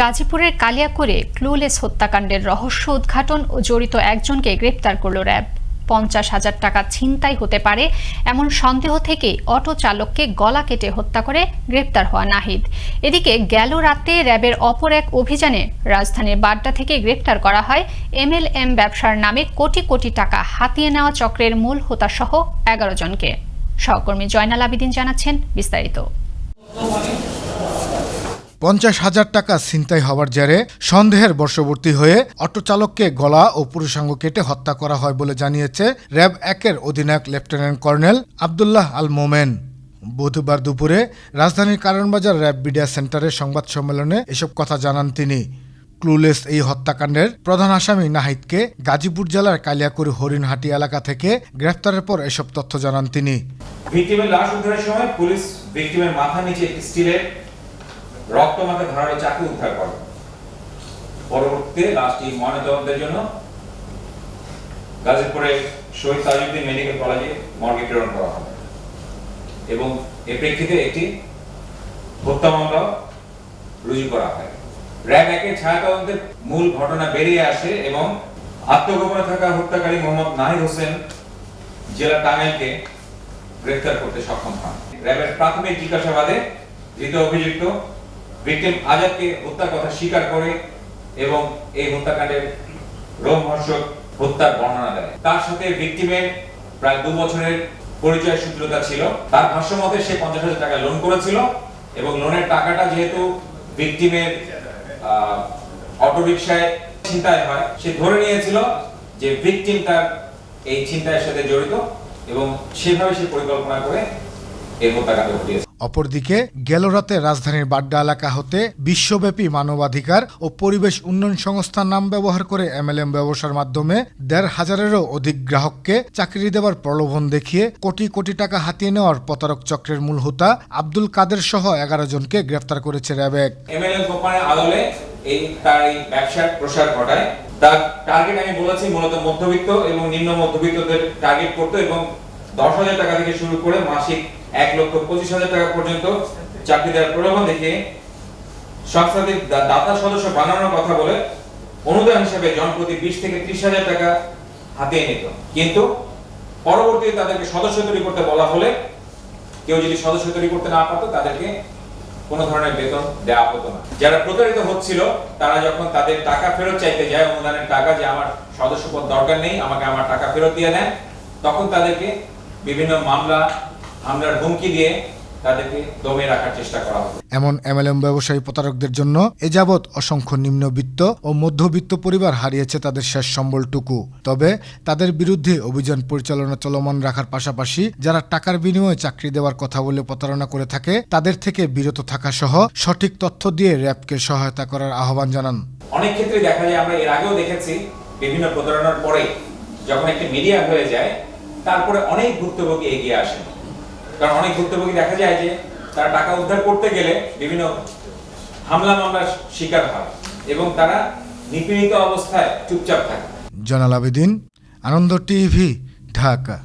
গাজীপুরের কালিয়াকুরে ক্লুলেস হত্যাকাণ্ডের রহস্য উদ্ঘাটন ও জড়িত একজনকে গ্রেপ্তার করল র্যাব। পঞ্চাশ হাজার টাকা ছিনতাই হতে পারে, এমন সন্দেহ থেকে অটো চালককে গলা কেটে হত্যা করে গ্রেপ্তার হওয়া নাহিদ। এদিকে গেল রাতে র্যাবের অপর এক অভিযানে রাজধানীর বাড্ডা থেকে গ্রেপ্তার করা হয় এমএলএম ব্যবসার নামে কোটি কোটি টাকা হাতিয়ে নেওয়া চক্রের মূল হোতাসহ এগারো জনকে। সহকর্মী জয়নাল আবিদিন জানাচ্ছেন বিস্তারিত। পঞ্চাশ হাজার টাকা ছিনতাই হওয়ার জেরে সন্দেহের বর্ষবর্তী হয়ে অটো চালককে গলা ও পুরুষাঙ্গ কেটে হত্যা করা হয় বলে জানিয়েছে র্যাব একের অধিনায়ক লেফটেন্যান্ট কর্নেল আবদুল্লাহ আল মোমেন। বুধবার দুপুরে রাজধানীর কারণবাজার র্যাব মিডিয়া সেন্টারের সংবাদ সম্মেলনে এসব কথা জানান তিনি। ক্লুলেস এই হত্যাকাণ্ডের প্রধান আসামি নাহিদকে গাজীপুর জেলার কালিয়াকুড়ি হরিণহাটি এলাকা থেকে গ্রেফতারের পর এসব তথ্য জানান তিনি। ভিকটিমের লাশ উদ্ধারের সময় পুলিশ ভিকটিমের মাথার নিচে স্টিলের রক্তমাখা ধারালো চাকু উদ্ধার করে। পরবর্তীতে লাশটি ময়নাতদন্তের জন্য গাজীপুরের শহীদ তাজউদ্দিন মেডিকেল কলেজে মর্গে প্রেরণ করা হয় এবং এ প্রেক্ষিতে একটি হত্যা মামলা রুজু করা হয়। র্যাব একের ছায়া মূল ঘটনা বেরিয়ে আসে এবং আত্মগোপনে থাকা হত্যাকারী মোহাম্মদ নাহিদ হোসেন জেলা টাঙ্গাইলকে গ্রেফতার করতে সক্ষম হন। র্যাবের প্রাথমিক জিজ্ঞাসাবাদে ধৃত অভিযুক্ত ভিকটিম আজাদকে হত্যার কথা স্বীকার করে এবং এই হত্যাকাণ্ডের রোমহর্ষক হত্যার বর্ণনা দেয়। তার সাথে ভিকটিমের প্রায় দু বছরের পরিচয় সূত্রতা ছিল। তার ভাষ্য মতে সে পঞ্চাশ হাজার টাকা লোন করেছিল এবং লোনের টাকাটা যেহেতু ভিকটিমের অটো রিক্সায় ছিনতাই হয়, সে ধরে নিয়েছিল যে ভিকটিম তার এই ছিনতাইয়ের সাথে জড়িত এবং সেভাবে সে পরিকল্পনা করে এই হত্যাকাণ্ড ঘটিয়েছে। অপরদিকে গেল রাতে রাজধানীর বাড্ডা এলাকা হতে বিশ্বব্যাপী মানবাধিকার ও পরিবেশ উন্নয়ন সংস্থার নাম ব্যবহার করে এমএলএম ব্যবসার মাধ্যমে দেড় হাজারেরও অধিক গ্রাহককে চাকরি দেবার প্রলোভন দেখিয়ে কোটি কোটি টাকা হাতিয়ে নেওয়ার প্রতারক চক্রের মূল হোতা আব্দুল কাদের সহ এগারো জনকে গ্রেফতার করেছে র্যাবেক। এমএলএম কোম্পানির আদলে এই তার এই ব্যবসার প্রসার ঘটায়। তার টার্গেট আমি বলেছি মূলত মধ্যবিত্ত এবং নিম্ন মধ্যবিত্তদের টার্গেট করতে এবং দশ হাজার টাকা থেকে শুরু করে মাসিক এক লক্ষ পঁচিশ হাজার টাকা পর্যন্ত চাকরি দেওয়ার প্রলোভন দেখিয়ে সংস্থাটির দাতা সদস্য বানানোর কথা বলে অনুদান হিসেবে জনপ্রতি বিশ থেকে ত্রিশ হাজার টাকা হাতিয়ে নিত। কিন্তু পরবর্তীতে তাদেরকে সদস্য তৈরি করতে বলা হলে কেউ যদি সদস্য তৈরি করতে না পারতো, তাদেরকে কোনো ধরনের বেতন দেওয়া হতো না। যারা প্রতারিত হচ্ছিল, তারা যখন তাদের টাকা ফেরত চাইতে যায়, অনুদানের টাকা যে আমার সদস্যপদ দরকার নেই, আমাকে আমার টাকা ফেরত দিয়ে দেন, তখন তাদেরকে বিভিন্ন মামলা হামলার হুমকি দিয়ে তাদেরকে দমে রাখার চেষ্টা করা হতো এমন এমএলএম ব্যবসায়ী প্রতারকদের জন্য এ যাবৎ অসংখ্য নিম্নবিত্ত ও মধ্যবিত্ত পরিবার হারিয়েছে তাদের শেষ সম্বলটুকু। তবে তাদের বিরুদ্ধে অভিযান পরিচালনা চলমান রাখার পাশাপাশি যারা টাকার বিনিময়ে চাকরি দেওয়ার কথা বলে প্রতারণা করে থাকে তাদের থেকে বিরত থাকা সহ সঠিক তথ্য দিয়ে র্যাবকে সহায়তা করার আহ্বান জানান। অনেক ক্ষেত্রে দেখা যায় আমরা এর আগেও দেখেছি বিভিন্ন প্রতারণার পরে যখন একটি মিডিয়া হয়ে যায় তারপরে অনেক ভুক্তভোগী এগিয়ে আসে কারণ অনেক ভুক্তভোগী দেখা যায় যে তারা টাকা উদ্ধার করতে গেলে বিভিন্ন হামলা মামলার শিকার হয় এবং তারা নিপীড়িত অবস্থায় চুপচাপ থাকে। জনাল আবেদিন আনন্দ টিভি ঢাকা।